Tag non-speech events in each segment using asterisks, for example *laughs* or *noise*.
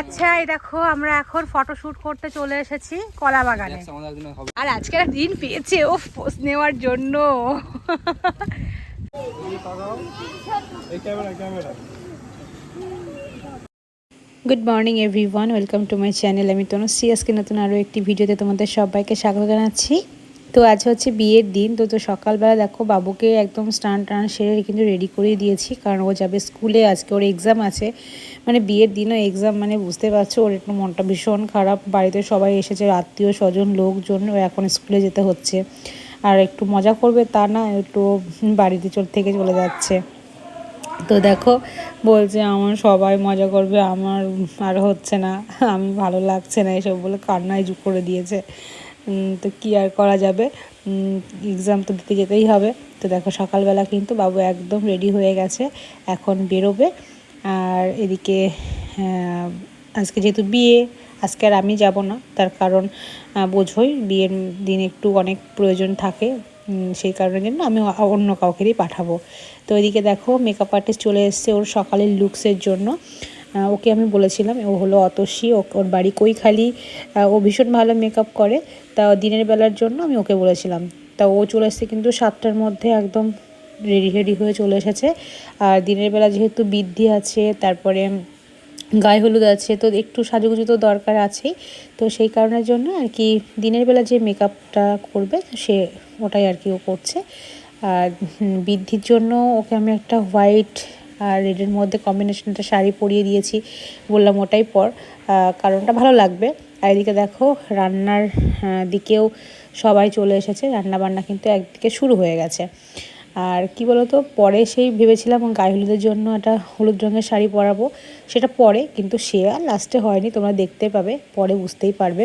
আচ্ছা এই দেখো আমরা এখন ফটোশুট করতে চলে এসেছি কলা বাগানে আর আজকে একটা দিন পেয়েছে ও পোস্ট নেওয়ার জন্য। এই camera camera. Good morning everyone welcome to my channel আমি তনুশ্রী আজকে নতুন আরও একটি ভিডিওতে তোমাদের সবাইকে স্বাগত জানাচ্ছি। তো আজ হচ্ছে বিয়ের দিন, তো তো সকালবেলা দেখো বাবুকে একদম স্নান টান সেরে কিন্তু রেডি করিয়ে দিয়েছি, কারণ ও যাবে স্কুলে, আজকে ওর এক্সাম আছে। মানে বিয়ের দিনও এক্সাম মানে বুঝতে পারছ, ওর একটু মনটা ভীষণ খারাপ। বাড়িতে সবাই এসেছে, আত্মীয় স্বজন, লোকজন, ও এখন স্কুলে যেতে হচ্ছে। আর একটু মজা করবে তা না, একটু বাড়িতে চোর থেকে চলে যাচ্ছে। তো দেখো, বলছে আমার সবাই মজা করবে, আমার আর হচ্ছে না, আমি ভালো লাগছে না এসব বলে কান্নায় যুগ করে দিয়েছে। তো কি আর করা যাবে? এক্সাম তো দিতে যেতেই হবে। তো দেখো, সকালবেলা কিন্তু বাবু একদম রেডি হয়ে গেছে, এখন বেরোবে। আর এদিকে আজকে যেহেতু বিয়ে, আজকে আর আমি যাব না। তার কারণ বোঝোই, বিয়ের দিন একটু অনেক প্রয়োজন থাকে। সেই কারণের জন্য আমি অন্য কাউকেই পাঠাবো। তো এদিকে দেখো মেকআপ আর্টিস্ট চলে এসছে ওর সকালের লুকসের জন্য। ওকে আমি বলেছিলাম, ও হলো অতসী ওর বাড়ি কৈখালি। ও ভীষণ ভালো মেকআপ করে। তা দিনের বেলার জন্য আমি ওকে বলেছিলাম। তা ও চলে এসছে কিন্তু সাতটার মধ্যে একদম রেডি রেডি হয়ে চলে এসেছে। আর দিনের বেলা যেহেতু বৃদ্ধি আছে, তারপরে গায়ে হলুদ আছে, তো একটু সাজুগুজু তো দরকার আছেই। তো সেই কারণের জন্য আর কি দিনের বেলা যে মেকআপটা করবে সে ওটাই আর কি ও করছে। আর বৃদ্ধির জন্য ওকে আমি একটা হোয়াইট আর রেডের মধ্যে কম্বিনেশনটা শাড়ি পরিয়ে দিয়েছি বললাম ওটাই পর। কারণটা ভালো লাগবে। আর এদিকে দেখো রান্নার দিকেও সবাই চলে এসেছে রান্না বান্না কিন্তু একদিকে শুরু হয়ে গেছে। আর কি বলতো পরে সেই ভেবেছিলাম গায়ে হলুদের জন্য একটা হলুদ রঙের শাড়ি পরাবো। সেটা পরে কিন্তু সে আর লাস্টে হয়নি তোমরা দেখতে পাবে পরে বুঝতেই পারবে।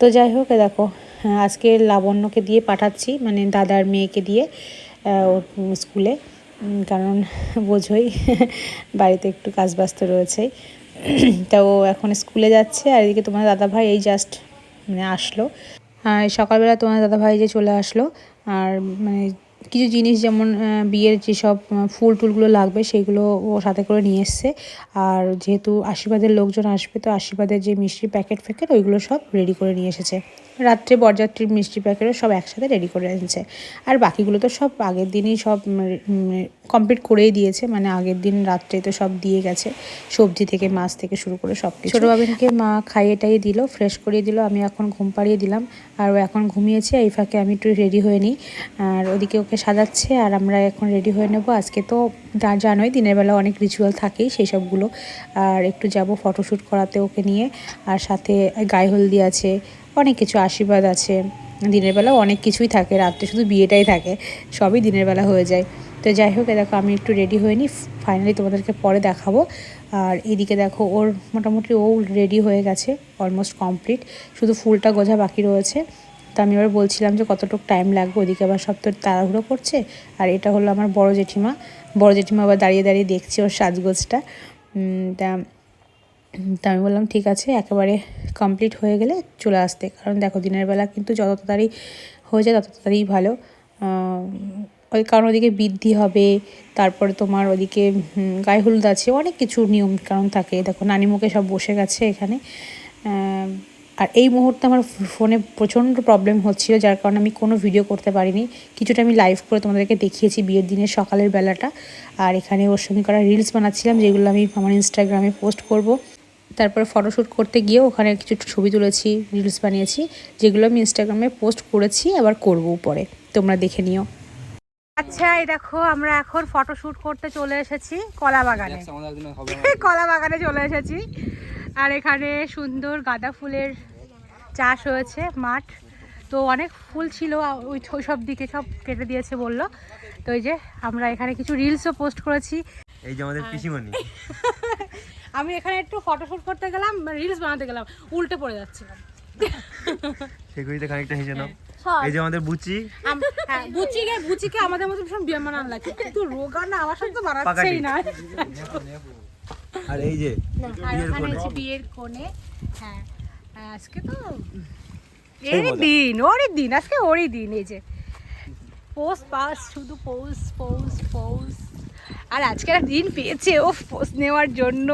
তো যাই হোক দেখো হ্যাঁ, আজকে লাবণ্যকে দিয়ে পাঠাচ্ছি মানে দাদার মেয়েকে দিয়ে স্কুলে। কারণ বোঝোই *laughs* বাড়িতে একটু কাজ ব্যস্ত রয়েছে। *clears throat* তা ও এখন স্কুলে যাচ্ছে আর এদিকে তোমার দাদা ভাই এই জাস্ট মানে আসলো। আর সকালবেলা তোমার দাদা ভাই যে চলে আসলো আর মানে কিছু জিনিস যেমন বিয়ের যেসব ফুল টুলগুলো লাগবে সেগুলো ও সাথে করে নিয়ে এসছে। আর যেহেতু আশীর্বাদের লোকজন আসবে, তো আশীর্বাদের যে মিষ্টির প্যাকেট ফ্যাকেট, ওইগুলো সব রেডি করে নিয়ে এসেছে। রাত্রে বরযাত্রীর মিষ্টি প্যাকেটও সব একসাথে রেডি করে এনেছে। আর বাকিগুলো তো সব আগের দিনই সব কমপ্লিট করেই দিয়েছে। মানে আগের দিন রাত্রে তো সব দিয়ে গেছে। সবজি থেকে, মাছ থেকে শুরু করে সব কিছু ছোটো বাবিনকে মা খাইয়ে টাইয়ে দিল ফ্রেশ করিয়ে দিল। আমি এখন ঘুম পাড়িয়ে দিলাম। আর ও এখন ঘুমিয়েছে। এই ফাঁকে আমি একটু রেডি হয়ে নিই। আর ওদিকে ওকে সাজাচ্ছে। আর আমরা এখন রেডি হয়ে নেব। আজকে তো জানোই দিনের বেলা অনেক রিচুয়াল থাকেই সেই সবগুলো আর একটু যাব ফটোশ্যুট করাতে ওকে নিয়ে। আর সাথে গায়ে হলদি আছে। অনেক কিছু আশীর্বাদ আছে। দিনের বেলা অনেক কিছুই থাকে, রাত্রে শুধু বিয়েটাই থাকে, সবই দিনের বেলা হয়ে যায়। তো যাই হোক দেখো, আমি একটু রেডি হয়ে নিই ফাইনালি তোমাদেরকে পরে দেখাবো। আর এদিকে দেখো, ওর মোটামুটি ও রেডি হয়ে গেছে অলমোস্ট কমপ্লিট শুধু ফুলটা গোঝা বাকি রয়েছে। তো আমি এবার বলছিলাম যে কতটুকু টাইম লাগবে, ওদিকে আবার সব তো তাড়াহুড়ো করছে। আর এটা হলো আমার বড় জেঠিমা। বড় জেঠিমা আবার দাঁড়িয়ে দাঁড়িয়ে দেখছে ওর সাজগোজটা। তা তা আমি বললাম, ঠিক আছে, একেবারে কমপ্লিট হয়ে গেলে চলে আসতে। কারণ দেখো, দিনের বেলা কিন্তু যত তাড়াতাড়ি হয়ে যায়, তত তাড়াতাড়ি ভালো। ওই কারণ ওদিকে বৃদ্ধি হবে, তারপরে তোমার ওদিকে গায়ে হলুদ আছে, অনেক কিছু নিয়ম কারণ থাকে। দেখো নানিমুখে সব বসে গেছে এখানে। আর এই মুহূর্তে আমার ফোনে প্রচণ্ড প্রবলেম হচ্ছিল, যার কারণে আমি কোনো ভিডিও করতে পারিনি। কিছুটা আমি লাইভ করে তোমাদেরকে দেখিয়েছি বিয়ের দিনের সকালের বেলাটা। আর এখানে ওর সঙ্গে করা রিলস বানাচ্ছিলাম, যেগুলো আমি আমার ইনস্টাগ্রামে পোস্ট করব। তারপরে ফটোশ্যুট করতে গিয়ে ওখানে কিছু ছবি তুলেছি রিলস বানিয়েছি যেগুলো আমি ইনস্টাগ্রামে পোস্ট করেছি আবার করব পরে। তোমরা দেখে নিও। আচ্ছা এই দেখো আমরা এখন ফটোশ্যুট করতে চলে এসেছি কলা বাগানে *laughs* কলা বাগানে চলে এসেছি। আর এখানে সুন্দর গাঁদা ফুলের চাষ হয়েছে মাঠ। তো অনেক ফুল ছিল ওই ওই সব দিকে সব কেটে দিয়েছে বলল। তো এই যে আমরা এখানে কিছু রিলসও পোস্ট করেছি। এই যে আমাদের পিসিমণি। *laughs* আমি এখানে একটু ফটোশ্যুট করতে গেলাম রিলস বানাতে গেলাম উল্টে পড়ে যাচ্ছিলাম। সেগুলিতে খানিকটা হেসে নাও। এই যে আমাদের বুচি। হ্যাঁ, বুচিকে বুচিকে আমাদের মতো ভীষণ বেমান লাগছে কিন্তু রোগা না আমার সাথে তো বানাচ্ছেই না। আর এই যে বিয়ের কোণে। হ্যাঁ আজকে তো সেই দিন ওরই দিন আজকে ওরই দিন এই যে। পোস্ট পাস শুধু পোস্ট পোস্ট পোস্ট আর আজকে একটা দিন পেয়েছে ও পোস্ট নেওয়ার জন্য।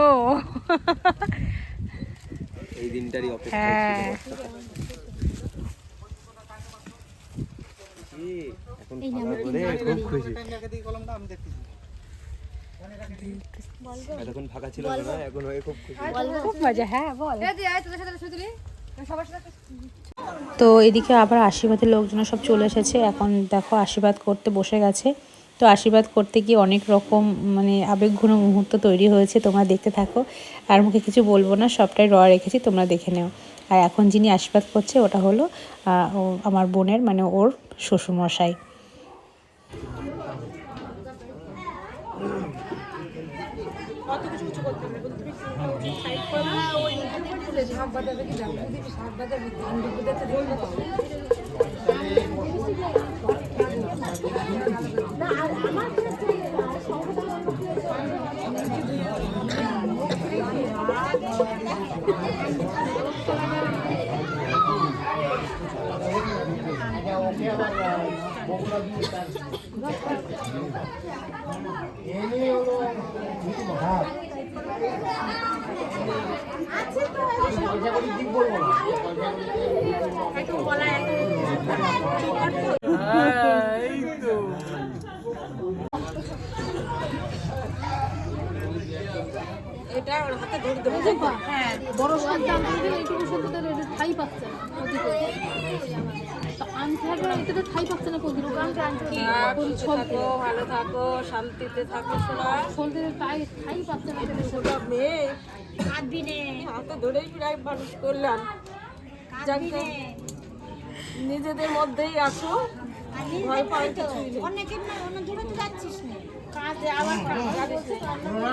এই দিনটারই হ্যাঁ। এতক্ষণ ফাঁকা ছিল না এখন হয়ে খুব খুব মজা। হ্যাঁ বল। সবার সাথে তো এদিকে আবার আশীর্বাদের লোকজন সব চলে এসেছে। এখন দেখো আশীর্বাদ করতে বসে গেছে। তো আশীর্বাদ করতে গিয়ে অনেক রকম মানে আবেগঘন মুহূর্ত তৈরি হয়েছে, তোমরা দেখতে থাকো। আর মুখে কিছু বলব না, সবটাই র রেখেছি, তোমরা দেখে নাও। আর এখন যিনি আশীর্বাদ করছে, ওটা হলো আমার বোনের মানে ওর শ্বশুরমশাই। বড় সন্তান আমাদের এটা ঠাই পাচ্ছে। না। তো না, তো ঠাই পাচ্ছে না থাকো ভালো থাকো শান্তিতে থাকো শোনা সন্ধ্যে ঠাই ঠাই পাচ্ছে না হাতে ধরেই প্রায় মানুষ করলাম। নিজেদের মধ্যেই আসো ভয় পাওয়ার কিছুই নেই। কাজে আবার কাজ। আছে। কাঁদিস না কাঁদিস না।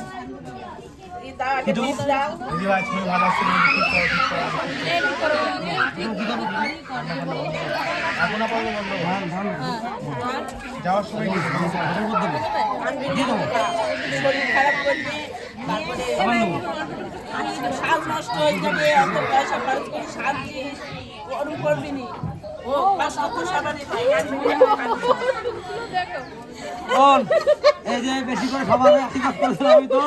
দিয়ে দেবো শরীর খারাপ করবি সাজ নষ্ট হয়ে যাবে অত পয়সা খরচ করে সাজ দিস ওরম করবি নি। ও এই যে বেশি করে খাবার আশীর্বাদ করেছিলাম আমি তো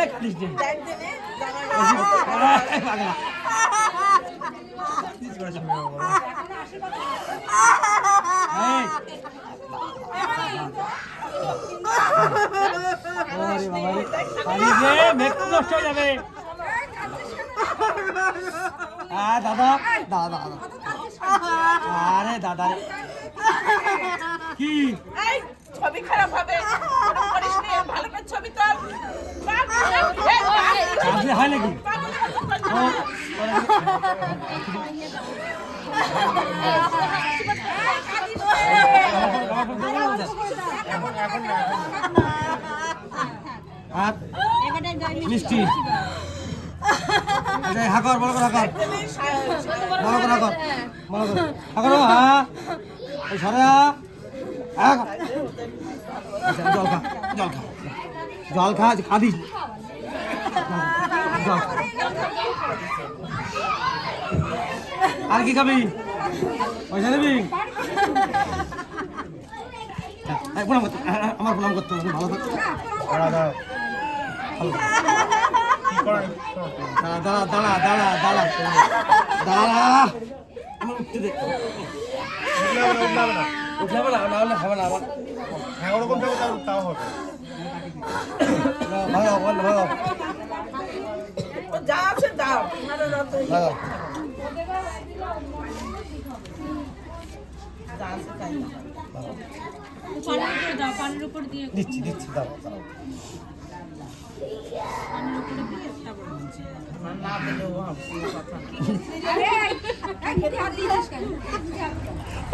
এক ত্রিশ দিন দাদা দাদা আরে দাদা কি ছবি খারাপ হবে। ভালো করে ছবি তোল। হয় নাকি? আর মিষ্টি। হাকর বড় করে হাকর বড় করে জল খা জল খা। জল খা জল। আর কি খাবি? পয়সা নেবি এই, প্রণাম করতে আমার প্রণাম করতে হবে, ভালো থাকো। দাঁড়া দাঁড়া। দাঁড়া দাঁড়া দাঁড়া দাঁড়া আমার উঠতে দে। উঠে হবে না না। হলে হবে না আমার ভালো ভালো ভালো যা দাও ভালো রত ভালো যা আছে তাই দিচ্ছি দিচ্ছি দাও দাও।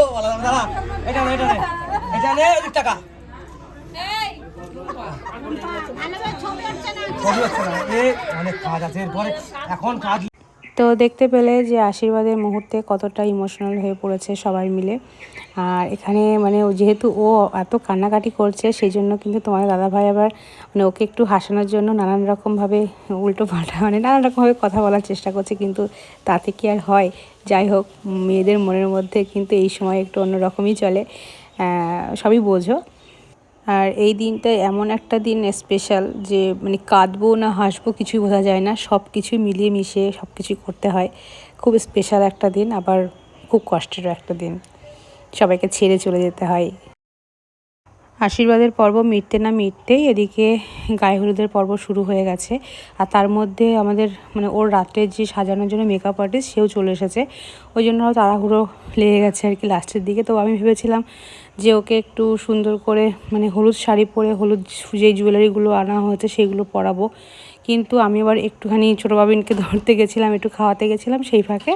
বলা টাকা এখন তো দেখতে পেলে যে আশীর্বাদের মুহূর্তে কতটা ইমোশনাল হয়ে পড়েছে সবাই মিলে। আর এখানে মানে ও যেহেতু ও এত কান্নাকাটি করছে, সেই জন্য কিন্তু তোমার দাদাভাই আবার মানে ওকে একটু হাসানোর জন্য নানান রকমভাবে উল্টো পাল্টা মানে নানান রকমভাবে কথা বলার চেষ্টা করছে, কিন্তু তাতে কি আর হয়? যাই হোক, মেয়েদের মনের মধ্যে কিন্তু এই সময় একটু অন্যরকমই চলে। সবই বোঝো। আর এই দিনটা এমন একটা দিন স্পেশাল যে মানে কাঁদবো না, হাসবো, কিছুই বোঝা যায় না সব কিছু মিলিয়ে মিশিয়ে সব কিছুই করতে হয়। খুব স্পেশাল একটা দিন, আবার খুব কষ্টেরও একটা দিন। সবাইকে ছেড়ে চলে যেতে হয়। আশীর্বাদের পর্ব মিটতে না মিটতেই এদিকে গায়ে হলুদের পর্ব শুরু হয়ে গেছে। আর তার মধ্যে আমাদের মানে ওর রাত্রে যে সাজানোর জন্য মেকআপ আর্টিস্ট সেও চলে এসেছে। ওই জন্য তাড়াহুড়ো লেগে গেছে আর কি লাস্টের দিকে। তো আমি ভেবেছিলাম যে ওকে একটু সুন্দর করে মানে হলুদ শাড়ি পরে হলুদ যেই জুয়েলারিগুলো আনা হয়েছে সেগুলো পরাবো। কিন্তু আমি আবার একটুখানি ছোটো বাবিনকে ধরতে গেছিলাম, একটু খাওয়াতে গেছিলাম, সেই ফাঁকে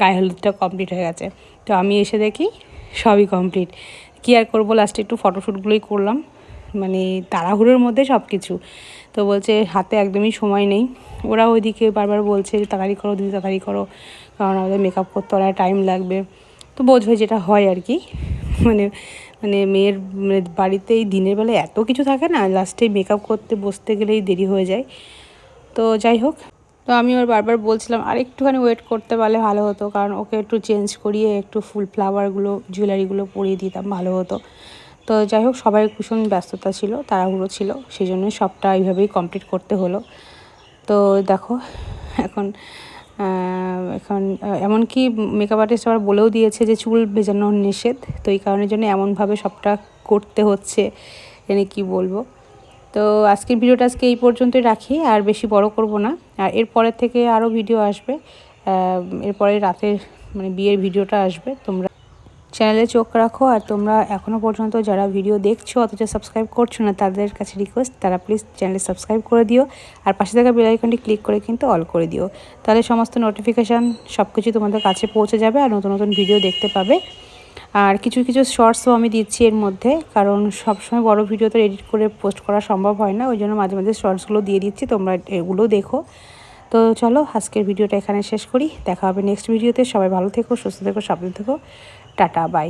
গায়ে হলুদটা কমপ্লিট হয়ে গেছে। তো আমি এসে দেখি সবই কমপ্লিট কী আর করব লাস্টে একটু ফটোশ্যুটগুলোই করলাম। মানে তাড়াহুড়োর মধ্যে সব কিছু তো বলছে হাতে একদমই সময় নেই। ওরা ওইদিকে বারবার বলছে যে, তাড়াতাড়ি করো দিদি, তাড়াতাড়ি করো। কারণ আমাদের মেকআপ করতে অনেক টাইম লাগবে। তো বোঝো যেটা হয় আর কি। মানে মানে মেয়ের মানে বাড়িতে এই দিনের বেলা এত কিছু থাকে না লাস্টে মেকআপ করতে বসতে গেলেই দেরি হয়ে যায়। তো যাই হোক। তো আমি ওর বারবার বলছিলাম, আর একটুখানি ওয়েট করতে পারলে ভালো হতো, কারণ ওকে একটু চেঞ্জ করিয়ে একটু ফুল ফ্লাওয়ারগুলো জুয়েলারিগুলো পরিয়ে দিতাম, ভালো হতো। তো যাই হোক, সবাই ভীষণ ব্যস্ততা ছিল, তাড়াহুড়ো ছিল সেই জন্য সবটা এইভাবেই কমপ্লিট করতে হলো। তো দেখো, এখন এখন এমনকি মেকআপ আর্টিস্ট আবার বলেও দিয়েছে যে চুল ভেজানো নিষেধ, তো এই কারণের জন্য এমনভাবে সবটা করতে হচ্ছে, এনে কি বলব? তো আজকের ভিডিওটা আজকে এই পর্যন্তই রাখি, আর বেশি বড় করব না। আর এরপরের থেকে আরও ভিডিও আসবে। এরপরে রাতের মানে বিয়ের ভিডিওটা আসবে। তোমরা চ্যানেলে চোখ রাখো, আর তোমরা এখনও পর্যন্ত যারা ভিডিও দেখছ, অথচ সাবস্ক্রাইব করছ না, তাদের কাছে রিকোয়েস্ট তারা প্লিজ চ্যানেলে সাবস্ক্রাইব করে দিও। আর পাশে থাকা বেল আইকনটি ক্লিক করে কিন্তু অল করে দিও। তাহলে সমস্ত নোটিফিকেশান সব কিছু তোমাদের কাছে পৌঁছে যাবে, আর নতুন নতুন ভিডিও দেখতে পাবে। আর কিছু কিছু শর্টসও আমি দিচ্ছি এর মধ্যে, কারণ সবসময় বড় ভিডিও তো এডিট করে পোস্ট করা সম্ভব হয় না, ওই জন্য মাঝে মাঝে শর্টসগুলো দিয়ে দিচ্ছি, তোমরা এগুলো দেখো। তো চলো, আজকের ভিডিওটা এখানে শেষ করি, দেখা হবে নেক্সট ভিডিওতে সবাই ভালো থেকো, সুস্থ থেকো, সাবধান থেকো, টাটা বাই